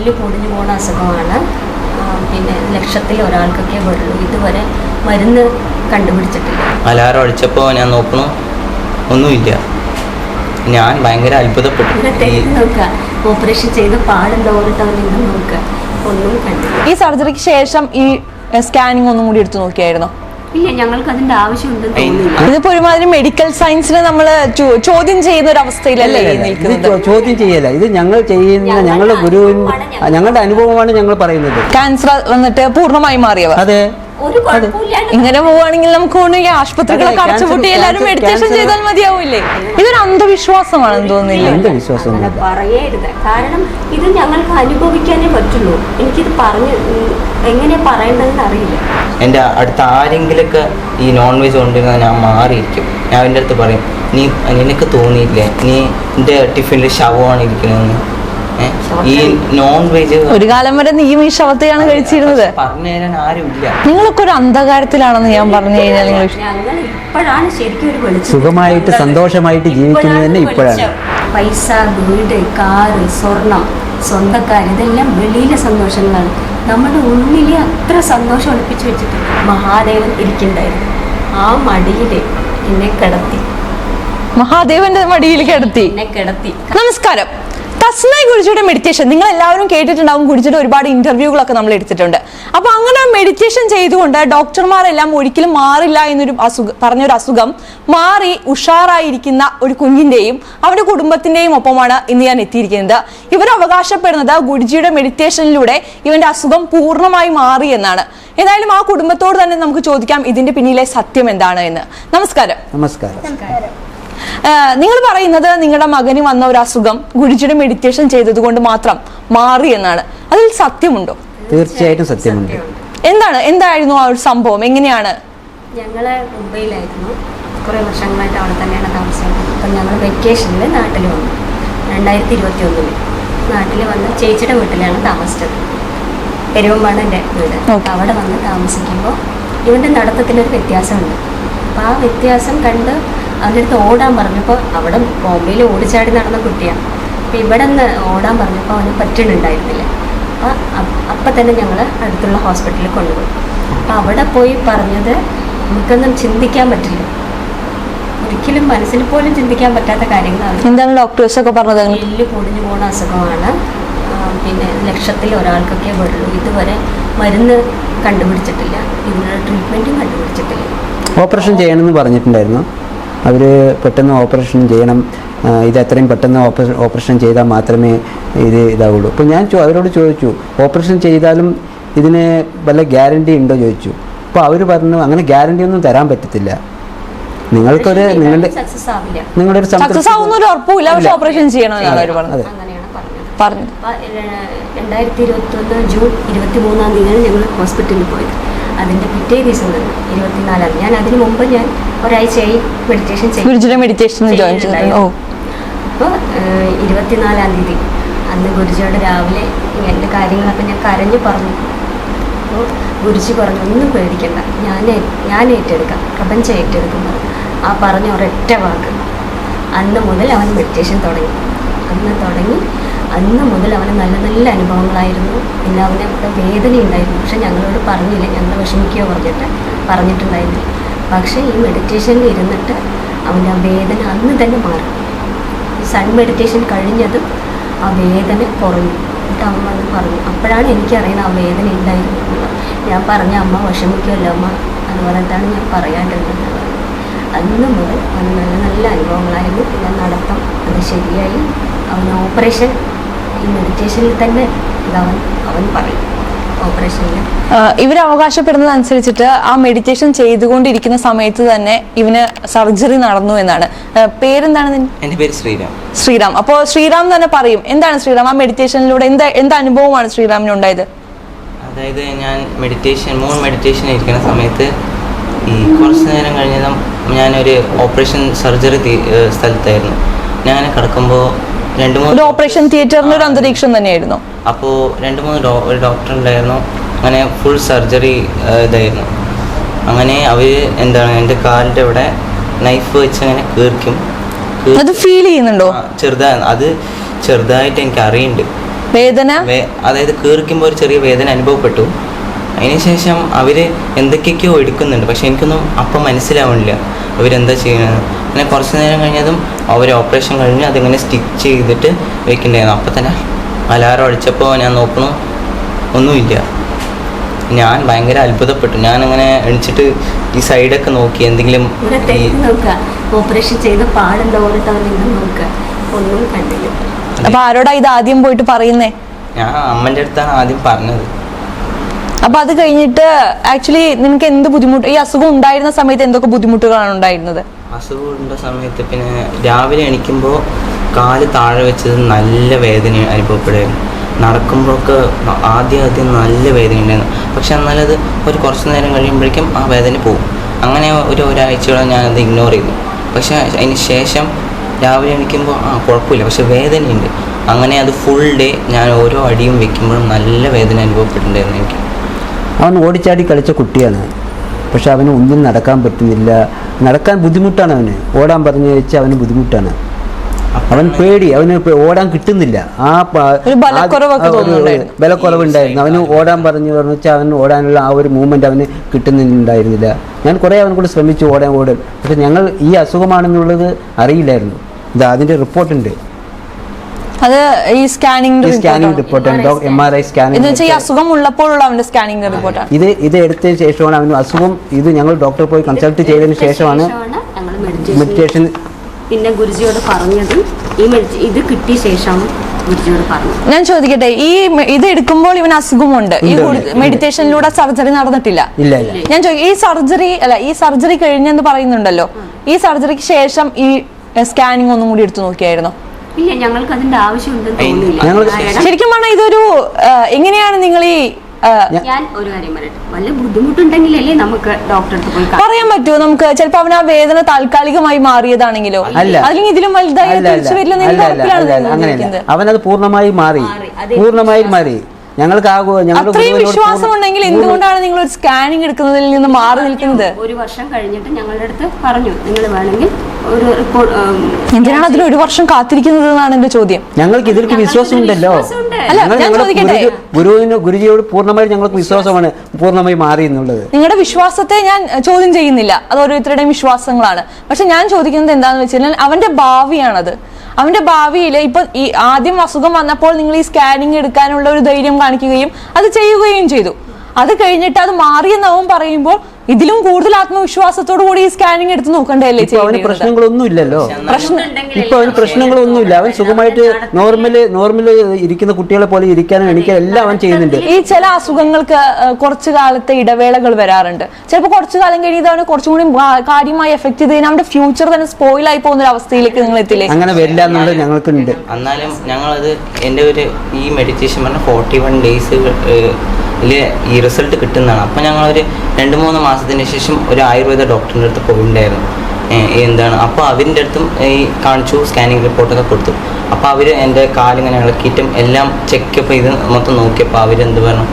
എല്ല് പൊടിഞ്ഞു പോകുന്ന അസുഖമാണ്. പിന്നെ ലക്ഷത്തിൽ ഒരാൾക്കൊക്കെ വരുള്ളൂ ഇതുവരെ മരുന്ന് കണ്ടുപിടിച്ചിട്ടില്ല. അലാറം അടിച്ചപ്പോൾ ഞാൻ നോക്കണു ഒന്നുമില്ല. ഞാൻ ഭയങ്കര അത്ഭുതപ്പെട്ടു. നോക്കുക. ഓപ്പറേഷൻ ചെയ്ത് പാടുണ്ടോ നോക്കുക. ഒന്നും കണ്ടില്ല. ഈ സർജറിക്ക് ശേഷം ഈ സ്കാനിങ് ഒന്നും കൂടി എടുത്തു നോക്കിയായിരുന്നോ? ഇല്ല ഞങ്ങൾക്ക് അതിന്റെ ആവശ്യമുണ്ടെന്ന് തോന്നുന്നില്ല. ഇതിപ്പോ ഒരുമാതിരി മെഡിക്കൽ സയൻസിനെ നമ്മൾ ചോദ്യം ചെയ്യുന്ന ഒരു അവസ്ഥയിലല്ലേ ഇത് നിൽക്കുന്നത്? ചോ- ചോദ്യം ചെയ്യല ഇത് ഞങ്ങൾ ചെയ്യുന്ന ഞങ്ങളുടെ ഗുരുവിന് അനുഭവമാണ് ഞങ്ങൾ ഞങ്ങളുടെ അനുഭവമാണ് ഞങ്ങൾ പറയുന്നത്. ക്യാൻസർ വന്നിട്ട് പൂർണമായി മാറിയവർ. അതെ. ഒരു കുഴപ്പമില്ലാണ്ട് ഇങ്ങനെ പോവുകയാണെങ്കിൽ നമുക്ക് തോന്നുന്നു ഈ ആശുപത്രികളൊക്കെ അതെ, അടച്ചുപൂട്ടി എല്ലാവരും മെഡിറ്റേഷൻ ചെയ്താൽ മതിയാവില്ലേ? ഇതൊരു അന്ധവിശ്വാസമാണെന്ന് തോന്നുന്നില്ല. എന്റെ വിശ്വാസം അങ്ങനെ പറയരുത്. കാരണം ഇത് ഞങ്ങൾക്ക് അനുഭവിക്കാനേ പറ്റുള്ളൂ. എനിക്കിത് പറഞ്ഞ് ഉം, എങ്ങനെ പറയേണ്ടതെന്ന് അറിയില്ല. എന്റെ അടുത്ത ആരെങ്കിലൊക്കെ ഈ നോൺ വെജ് കൊണ്ടിരുന്ന ഞാൻ മാറിയിരിക്കും. ഞാൻ അവന്റെ അടുത്ത് പറയും നീ നിനക്ക് തോന്നിയില്ലേ നീ എന്റെ ടിഫിനിൽ ശവമാണ് ഇരിക്കുന്നതെന്ന്? ഈ നോൺ വെജ് ഒരു കാലം വരെ നീയും ഈ ശവത്തെയാണ് കഴിച്ചിരുന്നത്. പറഞ്ഞു തരാൻ ആരുമില്ല. നിങ്ങളൊക്കെ ഒരു അന്ധകാരത്തിലാണെന്ന് ഞാൻ പറഞ്ഞു കഴിഞ്ഞാൽ നിങ്ങൾ ഇപ്പോഴാണ് ശരിക്കും ഒരു വെളിച്ചം സുഖമായിട്ട് സന്തോഷമായിട്ട് ജീവിക്കുന്നത് തന്നെ ഇപ്പോഴാണ്. പൈസ വീട് കാറ് സ്വർണം സ്വന്തക്കാർ ഇതെല്ലാം വെളിയിലെ സന്തോഷങ്ങളാണ്. നമ്മുടെ ഉള്ളിൽ അത്ര സന്തോഷം ഒളിപ്പിച്ചു വെച്ചിട്ടുണ്ട് മഹാദേവൻ ഇരിക്കണ്ടായിരുന്നു. ആ മടിയിൽ എന്നെ കിടത്തി. മഹാദേവന്റെ മടിയിൽ കിടത്തി. എന്നെ കിടത്തി. നമസ്കാരം. തസ്മൈ ഗുരുജിയുടെ മെഡിറ്റേഷൻ നിങ്ങൾ എല്ലാവരും കേട്ടിട്ടുണ്ടാവും. ഗുരുജിയുടെ ഒരുപാട് ഇന്റർവ്യൂകളൊക്കെ നമ്മൾ എടുത്തിട്ടുണ്ട്. അപ്പൊ അങ്ങനെ മെഡിറ്റേഷൻ ചെയ്തുകൊണ്ട് ഡോക്ടർമാരെല്ലാം ഒരിക്കലും മാറില്ല എന്നൊരു അസുഖം പറഞ്ഞൊരു അസുഖം മാറി ഉഷാറായിരിക്കുന്ന ഒരു കുഞ്ഞിന്റെയും അവരുടെ കുടുംബത്തിന്റെയും ഒപ്പമാണ് ഇന്ന് ഞാൻ എത്തിയിരിക്കുന്നത്. ഇവർ അവകാശപ്പെടുന്നത് ഗുരുജിയുടെ മെഡിറ്റേഷനിലൂടെ ഇവന്റെ അസുഖം പൂർണമായി മാറി എന്നാണ്. ഏതായാലും ആ കുടുംബത്തോട് തന്നെ നമുക്ക് ചോദിക്കാം ഇതിന്റെ പിന്നിലെ സത്യം എന്താണ് എന്ന്. നമസ്കാരം. നമസ്കാരം. നിങ്ങൾ പറയുന്നത് നിങ്ങളുടെ മകന് വന്ന ഒരു അസുഖം ഗുരുജിയുടെ മെഡിറ്റേഷൻ ചെയ്തത് കൊണ്ട് മാത്രം മാറി എന്നാണ്. അതിൽ സത്യമുണ്ടോ? തീർച്ചയായിട്ടും സത്യമുണ്ട്. എന്താണ്? എന്തായിരുന്നു ആ ഒരു സംഭവം? എങ്ങനെയാണ്? ഞങ്ങൾ മുംബൈയിലായിരുന്നു. കുറേ വർഷങ്ങളായിട്ട് അവിടെ തന്നെയാണ് താമസിക്കുന്നത്. അപ്പം ഞങ്ങൾ വെക്കേഷനിൽ നാട്ടിൽ വന്നു. രണ്ടായിരത്തി ഇരുപത്തി ഒന്നിൽ നാട്ടിൽ വന്ന് ചേച്ചിയുടെ വീട്ടിലാണ് താമസിച്ചത്. പെരുവമ്പാണ് എന്റെ വീട്. അപ്പം അവിടെ വന്ന് താമസിക്കുമ്പോൾ ഇവന്റെ നടത്തത്തിലൊരു വ്യത്യാസമുണ്ട്. അപ്പോൾ ആ വ്യത്യാസം കണ്ട് അവന്റെ അടുത്ത് ഓടാൻ പറഞ്ഞപ്പോൾ അവിടെ ബോംബെയിൽ ഓടിച്ചാടി നടന്ന കുട്ടിയാണ് അപ്പോൾ ഇവിടെ നിന്ന് ഓടാൻ പറഞ്ഞപ്പോൾ അവന് പറ്റുന്നുണ്ടായിരുന്നില്ല അപ്പോൾ അപ്പം തന്നെ ഞങ്ങൾ അടുത്തുള്ള ഹോസ്പിറ്റലിൽ കൊണ്ടുപോയി. അപ്പം അവിടെ പോയി പറഞ്ഞത് നമുക്കൊന്നും ചിന്തിക്കാൻ പറ്റില്ല. ഒരിക്കലും മനസ്സിൽ പോലും ചിന്തിക്കാൻ പറ്റാത്ത കാര്യങ്ങളാണ്. എന്താണ് ഡോക്ടേഴ്സൊക്കെ പറഞ്ഞത്? എല്ല് പൊടിഞ്ഞു പോകുന്ന അസുഖമാണ്. പിന്നെ ലക്ഷത്തിൽ ഒരാൾക്കൊക്കെ വരുള്ളൂ ഇതുവരെ മരുന്ന് കണ്ടുപിടിച്ചിട്ടില്ല. ഇതിനുള്ള ട്രീറ്റ്മെന്റും കണ്ടുപിടിച്ചിട്ടില്ല. ഓപ്പറേഷൻ ചെയ്യണമെന്ന് പറഞ്ഞിട്ടുണ്ടായിരുന്നു? അവർ പെട്ടെന്ന് ഓപ്പറേഷൻ ചെയ്യണം. ഇത് എത്രയും പെട്ടെന്ന് ഓപ്പറേഷൻ ഓപ്പറേഷൻ ചെയ്താൽ മാത്രമേ ഇത് ഇതാവുള്ളൂ. അപ്പോൾ ഞാൻ ചോ- അവരോട് ചോദിച്ചു ഓപ്പറേഷൻ ചെയ്താലും ഇതിന് വല്ല ഗ്യാരണ്ടി ഉണ്ടോ? ചോദിച്ചു. അപ്പോൾ അവർ പറഞ്ഞു അങ്ങനെ ഗ്യാരണ്ടി ഒന്നും തരാൻ പറ്റത്തില്ല. നിങ്ങൾക്കൊരു നിങ്ങളുടെ സക്സസ് ആവില്ല. നിങ്ങളുടെ ഒരു സക്സസ് ആവുന്ന ഒരു ഉറപ്പില്ല പക്ഷെ. ഓപ്പറേഷൻ ചെയ്യണമെന്നാണ്. പറഞ്ഞത്. അപ്പോൾ രണ്ടായിരത്തി ഇരുപത്തൊന്ന് ജൂൺ ഇരുപത്തി മൂന്നാം തീയതിയാണ് ഞങ്ങൾ ഹോസ്പിറ്റലിൽ പോയത്. അതിന്റെ പിറ്റേ ദിവസം തന്നെ ഇരുപത്തിനാലാം ഞാൻ അതിന് മുമ്പ് ഞാൻ ഒരാഴ്ചയായി മെഡിറ്റേഷൻ ചെയ്യും മെഡിറ്റേഷൻ അപ്പോൾ ഇരുപത്തിനാലാം തീയതി അന്ന് ഗുരുജിയോട് രാവിലെ എന്റെ കാര്യങ്ങളൊക്കെ ഞാൻ കരഞ്ഞു പറഞ്ഞു. അപ്പോൾ ഗുരുജി പറഞ്ഞു ഒന്നും പേടിക്കണ്ട. ഞാൻ ഞാൻ ഏറ്റെടുക്കാം. പ്രപഞ്ചം ഏറ്റെടുക്കും ആ പറഞ്ഞ ഒരൊറ്റ വാക്ക്. അന്ന് മുതൽ അവൻ മെഡിറ്റേഷൻ തുടങ്ങി. അന്ന് തുടങ്ങി അന്ന് മുതൽ അവന് നല്ല നല്ല അനുഭവങ്ങളായിരുന്നു. പിന്നെ അവിടെ വേദന ഉണ്ടായിരുന്നു പക്ഷെ ഞങ്ങളോട് പറഞ്ഞില്ല. ഞങ്ങൾ വിഷമിക്കുകയോ പറഞ്ഞിട്ട് പറഞ്ഞിട്ടുണ്ടായിരുന്നു പക്ഷേ ഈ മെഡിറ്റേഷനിൽ ഇരുന്നിട്ട് അവന്റെ ആ വേദന അന്ന് തന്നെ മാറി. സൺ മെഡിറ്റേഷൻ കഴിഞ്ഞതും ആ വേദന കുറഞ്ഞു. എന്നിട്ട് അമ്മ അത് പറഞ്ഞു. അപ്പോഴാണ് എനിക്കറിയുന്നത് ആ വേദന ഉണ്ടായിരുന്നു ഞാൻ പറഞ്ഞ അമ്മ വിഷമിക്കുമല്ലോ അമ്മ. അതുപോലെ തന്നെ ഞാൻ പറയാണ്ടിരുന്നത് അന്ന് മുതൽ അവന് നല്ല നല്ല അനുഭവങ്ങളായിരുന്നു. പിന്നെ നടത്തം അത് ശരിയായി. അവന് ഓപ്പറേഷൻ ഈ മെഡിറ്റേഷനിൽ തന്നെ ഇതവൻ അവൻ പറയും ഓപ്പറേഷനിൽ ഇവർ അവകാശപ്പെടുന്നത് അനുസരിച്ചിട്ട് ആ മെഡിറ്റേഷൻ ചെയ്തുകൊണ്ടിരിക്കുന്ന സമയത്ത് തന്നെ ഇവന് സർജറി നടന്നു എന്നാണ്. പേരെന്താണ് എന്റെ പേര് ശ്രീരാം. ശ്രീറാം അപ്പോൾ ശ്രീറാം തന്നെ പറയും. എന്താണ് ശ്രീറാം ആ മെഡിറ്റേഷനിലൂടെ എന്താ എന്ത് അനുഭവമാണ് ശ്രീറാമിന് ഉണ്ടായത്? അതായത് ഞാൻ മെഡിറ്റേഷൻ മൂൺ മെഡിറ്റേഷൻ ഇരിക്കുന്ന സമയത്ത് ഈ കുറച്ച് നേരം കഴിഞ്ഞതും ഞാനൊരു ഓപ്പറേഷൻ സർജറി സ്ഥലത്തായിരുന്നു. ഞാൻ കിടക്കുമ്പോൾ രണ്ട് ഒരു ഓപ്പറേഷൻ തിയേറ്ററിന്റെ ഒരു അന്തരീക്ഷം തന്നെയായിരുന്നു. അപ്പോൾ രണ്ട് മൂന്ന് ഡോ ഒരു ഡോക്ടർ ഉണ്ടായിരുന്നു. അങ്ങനെ ഫുൾ സർജറി ഇതായിരുന്നു. അങ്ങനെ അവർ എന്താണ് എന്റെ കാലിന്റെ അവിടെ നൈഫ് വെച്ച് അങ്ങനെ കീർക്കും. കീർ- അത് ഫീൽ ചെയ്യുന്നുണ്ടോ? ആ, ചെറുതാ അത് ചെറുതായിട്ട് എനിക്ക് അറിയുന്നുണ്ട് വേദന? വേ- അതായത് കീറിക്കുമ്പോൾ ഒരു ചെറിയ വേദന അനുഭവപ്പെട്ടു. അതിനുശേഷം അവർ എന്തൊക്കെയൊക്കെയോ എടുക്കുന്നുണ്ട്. പക്ഷെ എനിക്കൊന്നും അപ്പം മനസ്സിലാവണില്ല. അവരെന്താ ചെയ്യുന്നത്? അങ്ങനെ കുറച്ച് നേരം കഴിഞ്ഞതും അവർ ഓപ്പറേഷൻ കഴിഞ്ഞ് അതിങ്ങനെ സ്റ്റിച്ച് ചെയ്തിട്ട് വെക്കണ്ടായിരുന്നു. അപ്പം തന്നെ അലാറം അടിച്ചപ്പോൾ ഞാൻ നോക്കണു ഒന്നുമില്ല. ഞാൻ ഭയങ്കര അത്ഭുതപ്പെട്ടു. ഞാൻ അങ്ങനെ എണിച്ചിട്ട് ഈ സൈഡൊക്കെ നോക്കി എന്തെങ്കിലും ഓപ്പറേഷൻ ചെയ്ത പാടുണ്ടോ ഒന്നും കണ്ടില്ല. അപ്പൊ ആരോടാ ഇത് ആദ്യം പോയിട്ട് പറയുന്നേ? ഞാൻ അമ്മന്റെ അടുത്താണ് ആദ്യം പറഞ്ഞത്. അപ്പൊ അത് കഴിഞ്ഞിട്ട് ആക്ച്വലി നിനക്ക് എന്ത് ബുദ്ധിമുട്ട് ഈ അസുഖം ഉണ്ടായിരുന്ന സമയത്ത് എന്തൊക്കെ ബുദ്ധിമുട്ടുകളാണ് ഉണ്ടായിരുന്നത്? അസുഖമുണ്ട സമയത്ത് പിന്നെ രാവിലെ എണീക്കുമ്പോൾ കാൽ താഴെ വെച്ചത് നല്ല വേദന അനുഭവപ്പെടുമായിരുന്നു നടക്കുമ്പോഴൊക്കെ ആദ്യം ആദ്യം നല്ല വേദന ഉണ്ടായിരുന്നു പക്ഷെ എന്നാലത് ഒരു കുറച്ച് നേരം കഴിയുമ്പോഴേക്കും ആ വേദന പോകും. അങ്ങനെ ഒരു ഒരാഴ്ചയോളം ഞാനത് ഇഗ്നോർ ചെയ്തു. പക്ഷെ അതിന് ശേഷം രാവിലെ എണീക്കുമ്പോൾ ആ കുഴപ്പമില്ല. പക്ഷെ വേദനയുണ്ട്. അങ്ങനെ അത് ഫുൾ ഡേ ഞാൻ ഓരോ അടിയും വെക്കുമ്പോഴും നല്ല വേദന അനുഭവപ്പെട്ടിട്ടുണ്ടായിരുന്നു എനിക്ക്. അവൻ ഓടിച്ചാടി കളിച്ച കുട്ടിയാണ്. പക്ഷെ അവന് ഒന്നും നടക്കാൻ പറ്റുന്നില്ല. നടക്കാൻ ബുദ്ധിമുട്ടാണ് അവന്. ഓടാൻ പറഞ്ഞു വെച്ചാൽ അവന് ബുദ്ധിമുട്ടാണ്. അവൻ പേടി. അവന് ഓടാൻ കിട്ടുന്നില്ല. ആ. ബലക്കുറവുണ്ടായിരുന്നു. അവന് ഓടാൻ പറഞ്ഞു പറഞ്ഞു വെച്ചാൽ അവന് ഓടാനുള്ള ആ ഒരു മൂവ്മെന്റ് അവന് കിട്ടുന്നുണ്ടായിരുന്നില്ല. ഞാൻ കുറേ അവനെ കൂടെ ശ്രമിച്ചു ഓടാൻ ഓടാൻ. പക്ഷെ ഞങ്ങൾ ഈ അസുഖമാണെന്നുള്ളത് അറിയില്ലായിരുന്നു. ഇത് അതിന്റെ റിപ്പോർട്ടുണ്ട് അത് ഈ scanning scanning report M R I എന്ന് വെച്ചാൽ ഈ അസുഖം ഉള്ളപ്പോഴുള്ള അവന്റെ സ്കാനിംഗ് റിപ്പോർട്ടാണ് ഇത് ഇത് എടുത്ത ശേഷമാണ് അവന് അസുഖം ഇത് ഞങ്ങൾ ഡോക്ടറെ പോയി കൺസൾട്ട് ചെയ്തതിന് ശേഷമാണ് ഞങ്ങൾ മെഡിറ്റേഷൻ പിന്നെ ഗുരുജിയോട് പറഞ്ഞത്. ഈ മെഡിറ്റ ഇത് കിട്ടിയ ശേഷം ഞാൻ ചോദിക്കട്ടെ ഈ ഇത് എടുക്കുമ്പോൾ ഇവൻ അസുഖമുണ്ട്. ഈ മെഡിറ്റേഷനിലൂടെ സർജറി നടന്നിട്ടില്ല. ഇല്ല ഇല്ല. ഞാൻ ചോദിക്കും ഈ സർജറി അല്ല ഈ സർജറി കഴിഞ്ഞെന്ന് പറയുന്നുണ്ടല്ലോ. ഈ സർജറിക്ക് ശേഷം ഈ സ്കാനിങ് ഒന്നും കൂടി എടുത്തു നോക്കിയായിരുന്നോ? ഇല്ല ഞങ്ങൾക്ക് അതിന്റെ ആവശ്യമുണ്ടെന്ന് അയ്യ, തോന്നുന്നില്ല. ശരിക്കും പറഞ്ഞാൽ ഇതൊരു എങ്ങനെയാണ് നിങ്ങൾ ഈ ഞാൻ ഒരു കാര്യം പറയട്ടെ. വല്ല ബുദ്ധിമുട്ടുണ്ടെങ്കിലല്ലേ നമുക്ക് ഡോക്ടറെ അടുത്ത് പോയി പറയാൻ പറ്റുമോ നമുക്ക് ചിലപ്പോ അവന് ആ വേദന താൽക്കാലികമായി മാറിയതാണെങ്കിലോ? അല്ല. അല്ലെങ്കിൽ ഇതിലും വലുതായി തിരിച്ചു വരില്ല അങ്ങനെയല്ല. അവനത് പൂർണമായി മാറി. മാറി. പൂർണമായി മാറി. ഞങ്ങൾക്ക് ആ ഗു- അത്രയും വിശ്വാസം ഉണ്ടെങ്കിൽ എന്തുകൊണ്ടാണ് നിങ്ങൾ ഒരു സ്കാനിങ് എടുക്കുന്നതിൽ നിന്ന് മാറി നിൽക്കുന്നത്? ഒരു വർഷം കഴിഞ്ഞിട്ട് ഞങ്ങളുടെ അടുത്ത് പറഞ്ഞു നിങ്ങൾ വേണമെങ്കിൽ ഒരു റിപ്പോർട്ട് എന്തിനാണ് അതിൽ ഒരു വർഷം കാത്തിരിക്കുന്നത് എന്നാണ് എന്റെ ചോദ്യം. ഞങ്ങൾക്ക് ഇതിലേക്ക് വിശ്വാസം ഉണ്ടല്ലോ ഗുരുവിന് ഗുരുജിയോട് പൂർണമായി ഞങ്ങൾക്ക് വിശ്വാസമാണ് പൂർണമായി മാറി എന്നുള്ളത്. നിങ്ങളുടെ വിശ്വാസത്തെ ഞാൻ ചോദ്യം ചെയ്യുന്നില്ല. അത് ഓരോരുത്തരുടെയും വിശ്വാസങ്ങളാണ്. പക്ഷെ ഞാൻ ചോദിക്കുന്നത് എന്താണെന്ന് വെച്ചാൽ അവന്റെ ഭാവിയാണത്. അവന്റെ ഭാവിയിൽ ഇപ്പൊ ഈ ആദ്യം അസുഖം വന്നപ്പോൾ നിങ്ങൾ ഈ സ്കാനിങ് എടുക്കാനുള്ള ഒരു ധൈര്യം കാണിക്കുകയും അത് ചെയ്യുകയും ചെയ്തു. അത് കഴിഞ്ഞിട്ട് അത് മാറിയെന്ന് അവൻ പറയുമ്പോൾ ഇതിലും കൂടുതൽ ആത്മവിശ്വാസത്തോടു കൂടി ഈ സ്കാനിങ് എടുത്ത് നോക്കണ്ടല്ലേ ഇപ്പൊ അവന്? പ്രശ്നങ്ങളൊന്നും ഇല്ലല്ലോ പ്രശ്നം ഇപ്പൊ അവന് പ്രശ്നങ്ങളൊന്നുമില്ല. അവൻ സുഖമായിട്ട് നോർമൽ നോർമൽ ഇരിക്കുന്ന കുട്ടികളെ പോലെ ഇരിക്കാനും എനിക്ക് എല്ലാം അവൻ ചെയ്യുന്നുണ്ട്. ഈ ചില അസുഖങ്ങൾക്ക് കുറച്ചു കാലത്തെ ഇടവേളകൾ വരാറുണ്ട്. ചിലപ്പോൾ കുറച്ചു കാലം കഴിഞ്ഞ് അവന് കുറച്ചും കൂടി കാര്യമായി എഫക്ട് ചെയ്ത് കഴിഞ്ഞാൽ അവന്റെ ഫ്യൂച്ചർ തന്നെ സ്പോയിൽ ആയി പോകുന്ന ഒരു അവസ്ഥയിലേക്ക് നിങ്ങൾ എത്തില്ലേ? അങ്ങനെ വരില്ല എന്നുള്ളത് ഞങ്ങൾക്കുണ്ട്. എന്നാലും ഞങ്ങളത് എന്റെ ഒരു ഈ മെഡിറ്റേഷൻ പറഞ്ഞ ഫോർട്ടി വൺ ഡേയ്സ് ഈ റിസൾട്ട് കിട്ടുന്നതാണ്. അപ്പോൾ ഞങ്ങളൊരു രണ്ട് മൂന്ന് മാസത്തിന് ശേഷം ഒരു ആയുർവേദ ഡോക്ടറിന്റെ അടുത്ത് പോയിട്ടുണ്ടായിരുന്നു എന്താണ് അപ്പോൾ അവരിന്റെ അടുത്തും ഈ കാണിച്ചു സ്കാനിങ് റിപ്പോർട്ടൊക്കെ കൊടുത്തു. അപ്പോൾ അവർ എന്റെ കാലിങ്ങനെ ഇളക്കിയിട്ടും എല്ലാം ചെക്കപ്പ് ചെയ്ത് മൊത്തം നോക്കിയപ്പോൾ അവരെന്ത് പറഞ്ഞു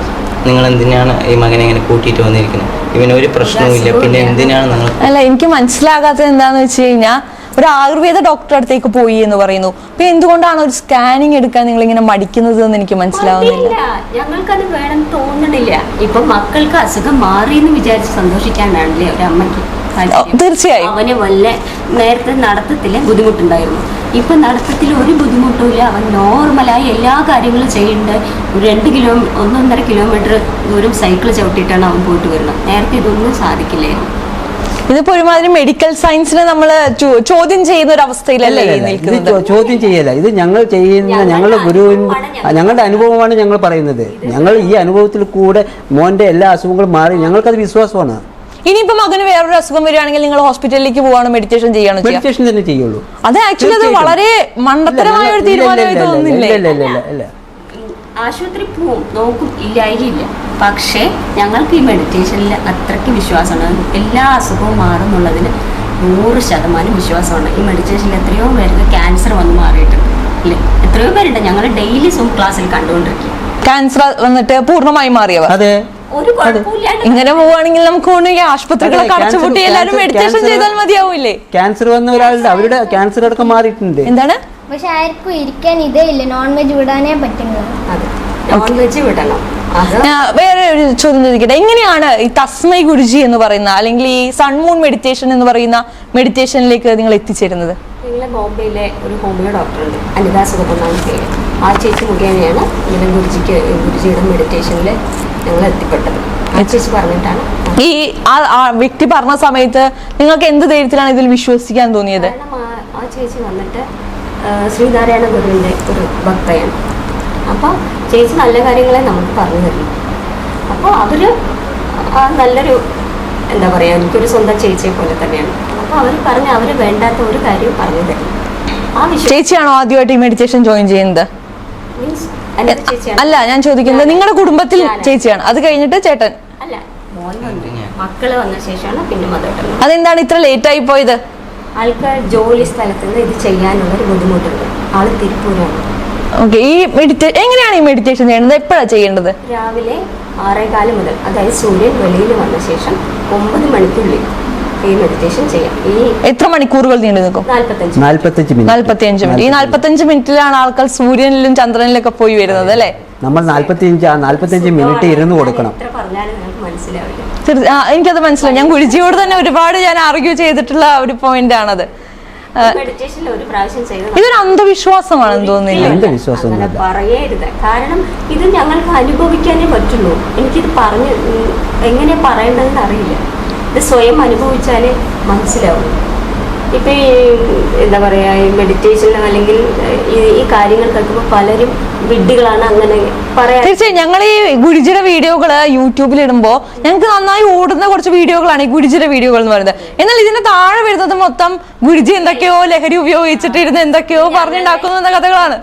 നിങ്ങൾ എന്തിനാണ് ഈ മകനെ ഇങ്ങനെ കൂട്ടിയിട്ട് വന്നിരിക്കുന്നത്? ഇവനൊരു പ്രശ്നവും ഇല്ല പിന്നെ എന്തിനാണ് നിങ്ങൾ അല്ല എനിക്ക് മനസ്സിലാകാത്തത് എന്താണെന്ന് വെച്ച് കഴിഞ്ഞാൽ ഒരു ആയുർവേദ ഡോക്ടറെ അടുത്തേക്ക് പോയി എന്ന് പറയുന്നു. അപ്പൊ എന്തുകൊണ്ടാണ് ഒരു സ്കാനിങ് എടുക്കാൻ നിങ്ങൾ ഇങ്ങനെ മടിക്കുന്നത് എന്ന് എനിക്ക് മനസ്സിലാവുന്നില്ല. ഞങ്ങൾക്കത് വേണം തോന്നണില്ല. ഇപ്പൊ മക്കൾക്ക് അസുഖം മാറി എന്ന് വിചാരിച്ച് സന്തോഷിക്കാനാണല്ലേ ഒരു അമ്മയ്ക്ക് തീർച്ചയായും. അവന് വല്ല നേരത്തെ നടത്തത്തിൽ ബുദ്ധിമുട്ടുണ്ടായിരുന്നു. ഇപ്പൊ നടത്തത്തിൽ ഒരു ബുദ്ധിമുട്ടുമില്ല അവൻ നോർമലായി എല്ലാ കാര്യങ്ങളും ചെയ്യുന്നുണ്ട് രണ്ട് കിലോ ഒന്നൊന്നര കിലോമീറ്റർ ദൂരം സൈക്കിൾ ചവിട്ടിയിട്ടാണ് അവൻ പോയിട്ട് വരുന്നത്. നേരത്തെ ഇതൊന്നും സാധിക്കില്ലായിരുന്നു. ഇതിപ്പോ ഒരുമാതിരി മെഡിക്കൽ സയൻസിനെ നമ്മൾ ചോദ്യം ചെയ്യുന്ന ഒരു അവസ്ഥയിലല്ലേ ഇത് ചോദ്യം ചെയ്യല ഇത് ഞങ്ങൾ ചെയ്യുന്ന ഞങ്ങളുടെ ഞങ്ങൾ ഞങ്ങളുടെ അനുഭവമാണ് ഞങ്ങൾ പറയുന്നത് ഞങ്ങൾ ഈ അനുഭവത്തിൽ കൂടെ മോന്റെ എല്ലാ അസുഖങ്ങളും മാറി ഞങ്ങൾക്കത് വിശ്വാസമാണ് ഇനിയിപ്പോ മകന് വേറൊരു അസുഖം വരികയാണെങ്കിൽ നിങ്ങൾ ഹോസ്പിറ്റലിലേക്ക് പോവാണ് മെഡിറ്റേഷൻ ചെയ്യണം ചെയ്യാം മെഡിറ്റേഷൻ തന്നെ ചെയ്യുള്ളൂ അത് ആക്ച്വലി അത് വളരെ മണ്ടത്തരമായ ഒരു ഇല്ല, ഇല്ല, തീരുമാനമായി ഇല്ല, തോന്നുന്നില്ലേ ഇല്ല, ഇല്ല, ഇല്ല, ഇല്ല. ആശുപത്രി പോവും നോക്കും ഇല്ലായില്ല പക്ഷേ ഞങ്ങൾക്ക് ഈ മെഡിറ്റേഷനിൽ അത്രയ്ക്ക് വിശ്വാസമാണ്. എല്ലാ അസുഖവും മാറുന്നുള്ളതിന് നൂറ് ശതമാനം വിശ്വാസമാണ്. ഈ മെഡിറ്റേഷനിൽ എത്രയോ പേർക്ക് ക്യാൻസർ വന്ന് മാറിയിട്ടുണ്ട്. അല്ലേ എത്രയോ പേരുണ്ട്. ഞങ്ങൾ ഡെയിലി സൂം ക്ലാസ്സിൽ കണ്ടുകൊണ്ടിരിക്കും. ക്യാൻസർ വന്നിട്ട് പൂർണമായി മാറിയവർ അതെ. ഇങ്ങനെ പോവുകയാണെങ്കിൽ നമുക്ക് കൊണ്ടുപോയി ആശുപത്രികളൊക്കെ അടച്ചുപൂട്ടി എല്ലാവരും മെഡിറ്റേഷൻ ചെയ്താൽ മതിയാവില്ലേ? ക്യാൻസർ വന്ന ഒരാളുടെ അവരുടെ ക്യാൻസർ അടക്കം മാറിയിട്ടുണ്ട്. എന്താണ്? പക്ഷെ ആർക്കും ഇരിക്കാൻ ഇതേ ഇല്ല നോൺ വെജ് വിടാനേ പറ്റുന്നത്. അതെ. നോൺ വെജ് വിടണം വേറെ ഒരു ചോദ്യം ചോദിക്കട്ടെ. എങ്ങനെയാണ് ഈ തസ്മൈ ഗുരുജി എന്ന് പറയുന്ന അല്ലെങ്കിൽ ഈ സൺമൂൺ മെഡിറ്റേഷൻ എന്ന് പറയുന്ന മെഡിറ്റേഷനിലേക്ക് നിങ്ങൾ എത്തിച്ചേരുന്നത്? ഞങ്ങളെ ബോംബെയിലെ ഒരു ഹോമിയോ ഡോക്ടറുണ്ട്. അനിതാ സുഗതനാണ് പേര് ആ ചേച്ചി മുഖേനയാണ് ഇങ്ങനെ ഗുരുജിക്ക് ഗുരുജിയുടെ മെഡിറ്റേഷനിൽ ഞങ്ങൾ എത്തിപ്പെട്ടത്. ആ ചേച്ചി പറഞ്ഞിട്ടാണ്. ഈ ആ വ്യക്തി പറഞ്ഞ സമയത്ത് നിങ്ങൾക്ക് എന്ത് ധൈര്യത്തിലാണ് ഇതിൽ വിശ്വസിക്കാൻ തോന്നിയത്? ആ- ചേച്ചി വന്നിട്ട് ശ്രീനാരായണ ഗുരുവിന്റെ ഒരു ഭക്തയാണ്. അപ്പോൾ ചേച്ചി നല്ല കാര്യങ്ങളെ നമുക്ക് പറഞ്ഞു തരും. അപ്പോൾ അതൊരു നല്ലൊരു എന്താ പറയുക എനിക്കൊരു സ്വന്തം ചേച്ചിയെ പോലെ തന്നെയാണ്. അപ്പോൾ അവർ പറഞ്ഞ് അവർ വേണ്ടാത്ത ഒരു കാര്യം പറഞ്ഞു തരും. ആ വിഷയം ചേച്ചിയാണോ ആദ്യമായിട്ട് ഈ മെഡിറ്റേഷൻ ജോയിൻ ചെയ്യുന്നത്? മീൻസ് അല്ല ഞാൻ ചോദിക്കുന്നത് നിങ്ങളുടെ കുടുംബത്തിൽ. ചേച്ചിയാണ്. അത് കഴിഞ്ഞിട്ട് ചേട്ടൻ. അല്ല മോൻ മക്കൾ വന്ന ശേഷമാണ് പിന്നെ അതെന്താണ് ഇത്ര ലേറ്റ് ആയി പോയത്? ആൾക്ക് ജോലി സ്ഥലത്ത് നിന്ന് ഇത് ചെയ്യാനുള്ള ഒരു ബുദ്ധിമുട്ടുണ്ട്. ആൾ തിരുപ്പൂരാണ്. ഓക്കെ ഈ മെഡിറ്റേ എങ്ങനെയാണ് ഈ മെഡിറ്റേഷൻ ചെയ്യുന്നത്? എപ്പോഴാണ് ചെയ്യേണ്ടത്? രാവിലെ ആറേകാൽ മുതൽ അതായത് സൂര്യൻ വെളിയിൽ വന്ന ശേഷം ഒമ്പത് മണിക്കുള്ളിൽ ഈ മെഡിറ്റേഷൻ ചെയ്യാം. ഈ എത്ര മണിക്കൂറുകൾ നീണ്ടു നിൽക്കും? നാല്പത്തഞ്ച് നാല്പത്തിയഞ്ച് മിനിറ്റ്. ഈ നാല്പത്തഞ്ച് മിനിറ്റിലാണ് ആൾക്കാർ സൂര്യനിലും ചന്ദ്രനിലൊക്കെ പോയി വരുന്നത് അല്ലേ? നമ്മൾ നാൽപ്പത്തിയഞ്ച് ആ നാൽപ്പത്തഞ്ച് മിനിറ്റ് ഇരുന്ന് കൊടുക്കണം. എത്ര പറഞ്ഞാലും നിങ്ങൾക്ക് മനസ്സിലാവില്ല. തീർച്ച- എനിക്കത് മനസ്സിലായി. ഞാൻ ഗുരുജിയോട് തന്നെ ഒരുപാട് ഞാൻ ആർഗ്യൂ ചെയ്തിട്ടുള്ള ഒരു പോയിന്റ് ആണത്. ഇതൊരു അന്ധവിശ്വാസമാണെന്ന് തോന്നുന്നില്ല. അന്ധവിശ്വാസം. പറയരുത്. കാരണം ഇത് ഞങ്ങൾക്ക് അനുഭവിക്കാനേ പറ്റുള്ളൂ. എനിക്കിത് പറഞ്ഞ് എങ്ങനെ പറയേണ്ടതെന്ന് അറിയില്ല. ഇത് സ്വയം അനുഭവിച്ചാലേ മനസ്സിലാവും ഇപ്പം ഈ എന്താ പറയുക ഈ മെഡിറ്റേഷൻ അല്ലെങ്കിൽ ഈ കാര്യങ്ങൾ കേൾക്കുമ്പോൾ പലരും വിഡ്ഢികളാണ് അങ്ങനെ പറയാ. തീർച്ചയായും ഞങ്ങൾ ഈ ഗുരുജിയുടെ വീഡിയോകൾ യൂട്യൂബിൽ ഇടുമ്പോൾ ഞങ്ങൾക്ക് നന്നായി ഓടുന്ന കുറച്ച് വീഡിയോകളാണ് ഈ ഗുരുജിയുടെ വീഡിയോകൾ എന്ന് പറയുന്നത്. എന്നാൽ ഇതിന് താഴെ വരുന്നത് മൊത്തം ഗുരുജി എന്തൊക്കെയോ ലഹരി ഉപയോഗിച്ചിട്ടിരുന്ന് എന്തൊക്കെയോ പറഞ്ഞുണ്ടാക്കുന്നു എന്ന കഥകളാണ്.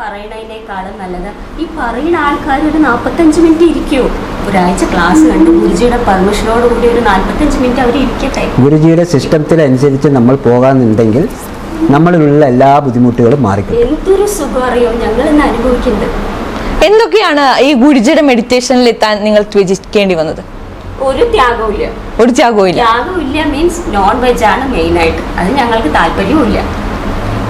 പറയുന്നതിനേക്കാളും നല്ലത് ഈ പറയുന്ന ആൾക്കാർ ഒരു നാൽപ്പത്തഞ്ച് മിനിറ്റ് ഇരിക്കുമോ ഒരാഴ്ച ക്ലാസ് കണ്ടു ഗുരുജിയുടെ പെർമിഷനോട് കൂടി ഒരു നാൽപ്പത്തഞ്ച് മിനിറ്റ് അവർ ഇരിക്കട്ടെ. ഗുരുജിയുടെ സിസ്റ്റത്തിനനുസരിച്ച് നമ്മൾ പോകാന്നുണ്ടെങ്കിൽ നമ്മളിലുള്ള എല്ലാ ബുദ്ധിമുട്ടുകളും മാറി എന്തൊരു സുഖം അറിയോ? ഞങ്ങൾ ഇന്ന് അനുഭവിക്കുന്നത്. എന്തൊക്കെയാണ് ഈ ഗുരുജിയുടെ മെഡിറ്റേഷനിൽ എത്താൻ നിങ്ങൾ ത്യജിക്കേണ്ടി വന്നത്? ഒരു ത്യാഗവും ഇല്ല. ഒരു ത്യാഗവും ഇല്ല. മീൻസ് നോൺ വെജ് ആണ് മെയിൻ ആയിട്ട് അത് ഞങ്ങൾക്ക് താല്പര്യവും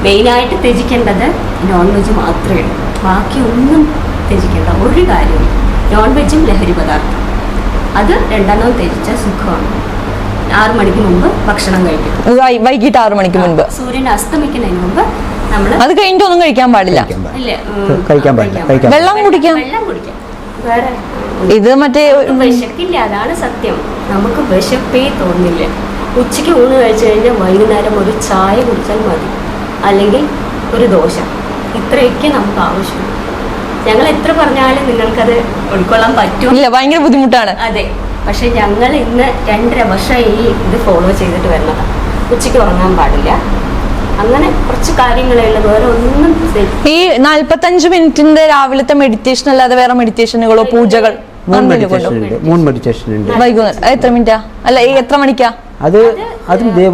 മെയിൻ ആയിട്ട് ത്യജിക്കേണ്ടത് നോൺ വെജ് മാത്രമേ ഉള്ളൂ. ബാക്കി ഒന്നും ത്യജിക്കേണ്ട ഒരു കാര്യവും നോൺ വെജും ലഹരി പദാർത്ഥം. അത് രണ്ടെണ്ണം ത്യജിച്ച സുഖമാണ്. ആറു മണിക്ക് മുമ്പ് ഭക്ഷണം കഴിക്കും. വൈകിട്ട് ആറു മണിക്ക് മുൻപ് സൂര്യൻ അസ്തമിക്കുന്നതിന് മുമ്പ് നമ്മൾ അത് കഴിഞ്ഞിട്ടൊന്നും കഴിക്കാൻ പാടില്ല. ഇല്ല കഴിക്കാൻ പാടില്ല, വെള്ളം കുടിക്കാം. വെള്ളം കുടിക്കാം. വേറെ ഇത് മറ്റേ വിശക്കില്ല അതാണ് സത്യം. നമുക്ക് വിശപ്പേ തോന്നില്ല. ഉച്ചയ്ക്ക് ഊണ് കഴിച്ചു കഴിഞ്ഞാൽ വൈകുന്നേരം ഒരു ചായ കുടിച്ചാൽ മതി. അല്ലെങ്കിൽ ഒരു ദോശ. ഇത്രയൊക്കെ നമുക്ക് ആവശ്യം. ഞങ്ങൾ എത്ര പറഞ്ഞാലും നിങ്ങൾക്കത് ഉൾക്കൊള്ളാൻ പറ്റും ഇല്ല ഭയങ്കര ബുദ്ധിമുട്ടാണ്. അതെ. പക്ഷെ ഞങ്ങൾ ഇന്ന് രണ്ടര വർഷമായി ഇത് ഫോളോ ചെയ്തിട്ട് വരുന്നതാണ് ഉച്ചയ്ക്ക് ഉറങ്ങാൻ പാടില്ല. അങ്ങനെ കുറച്ച് കാര്യങ്ങളേ ഉള്ളൂ. വേറെ ഒന്നും ഈ നാല്പത്തഞ്ച് മിനിറ്റിന്റെ രാവിലത്തെ മെഡിറ്റേഷൻ അല്ലാതെ വേറെ മെഡിറ്റേഷനുകളോ പൂജകൾ? മൂൺ മെഡിറ്റേഷൻ ഉണ്ട്. മൂൺ മെഡിറ്റേഷൻ ഉണ്ട്. വൈകുന്നേരം. എത്ര മിനിറ്റാ? അല്ല ഈ എത്ര മണിക്കാ? അത് ദേവ